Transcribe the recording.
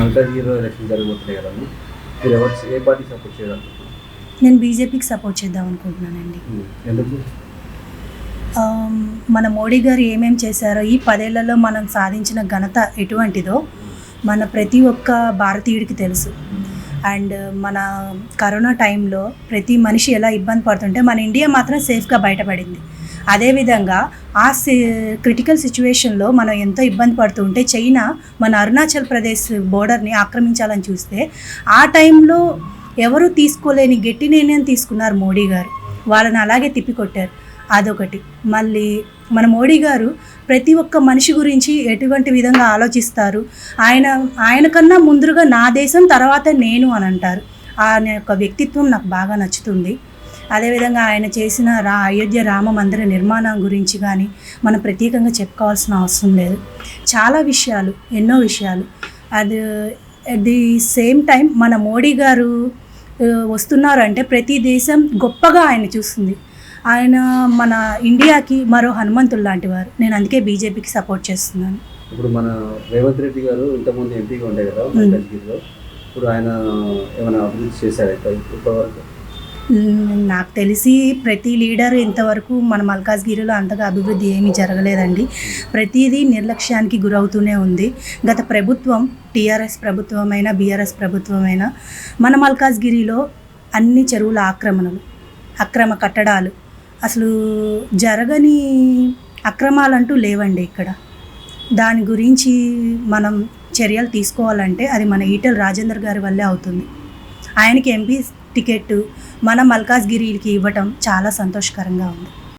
మల్కాజ్గిరిలో ఎలక్షన్ జరగబోతున్నాయి మీరు ఎవరు ఏ పార్టీ సపోర్ట్ చేయాలనుకుంటున్నారు నేను బీజేపీకి సపోర్ట్ చేద్దాం అనుకుంటున్నానండి. ఎందుకు? మన మోడీ గారు ఏమేం చేశారో ఈ పదేళ్ళలో మనం సాధించిన ఘనత ఎటువంటిదో మన ప్రతి ఒక్క భారతీయుడికి తెలుసు. అండ్ మన కరోనా టైంలో ప్రతి మనిషి ఎలా ఇబ్బంది పడుతుంటే మన ఇండియా మాత్రం సేఫ్గా బయటపడింది. అదేవిధంగా ఆ సి క్రిటికల్ సిచ్యువేషన్లో మనం ఎంతో ఇబ్బంది పడుతుంటే చైనా మన అరుణాచల్ ప్రదేశ్ బోర్డర్ని ఆక్రమించాలని చూస్తే ఆ టైంలో ఎవరు తీసుకోలేని గట్టి నిర్ణయం తీసుకున్నారు మోడీ గారు. వాళ్ళని అలాగే తిప్పికొట్టారు. అదొకటి. మళ్ళీ మన మోడీ గారు ప్రతి ఒక్క మనిషి గురించి ఎటువంటి విధంగా ఆలోచిస్తారు? ఆయన ఆయన కన్నా ముందుగా నా దేశం తర్వాత నేను అని అంటారు. ఆయన యొక్క వ్యక్తిత్వం నాకు బాగా నచ్చుతుంది. అదేవిధంగా ఆయన చేసిన రా అయోధ్య రామ మందిర నిర్మాణం గురించి కానీ మనం ప్రత్యేకంగా చెప్పుకోవాల్సిన అవసరం లేదు. చాలా విషయాలు ఎన్నో విషయాలు. అది అట్ ది సేమ్ టైం మన మోడీ గారు ఆ, వస్తున్నారంటే ప్రతి దేశం గొప్పగా ఆయన చూస్తుంది. ఆయన మన ఇండియాకి మరో హనుమంతుడు లాంటి వారు. నేను అందుకే బీజేపీకి సపోర్ట్ చేస్తున్నాను. ఇప్పుడు మన రేవంత్ రెడ్డి గారు ఇంతకుముందు ఎంపీగా ఉండే కదా ఇప్పుడు ఆయన ఏమైనా అభివృద్ధి చేశారు? ఇప్పటివరకు నాకు తెలిసి ప్రతి లీడర్ ఇంతవరకు మన మల్కాజ్గిరిలో అంతగా అభివృద్ధి ఏమీ జరగలేదండి. ప్రతిదీ నిర్లక్ష్యానికి గురవుతూనే ఉంది. గత ప్రభుత్వం టీఆర్ఎస్ ప్రభుత్వమైనా బీఆర్ఎస్ ప్రభుత్వమైనా మన మల్కాజ్గిరిలో అన్ని చెరువుల ఆక్రమణలు అక్రమ కట్టడాలు అసలు జరగని అక్రమాలంటూ లేవండి ఇక్కడ. దాని గురించి మనం చర్యలు తీసుకోవాలంటే అది మన ఈటెల రాజేందర్ గారి వల్లే అవుతుంది. ఆయనకి ఎంపీ టికెట్ మన మల్కాజ్గిరికి ఇవ్వటం చాలా సంతోషకరంగా ఉంది.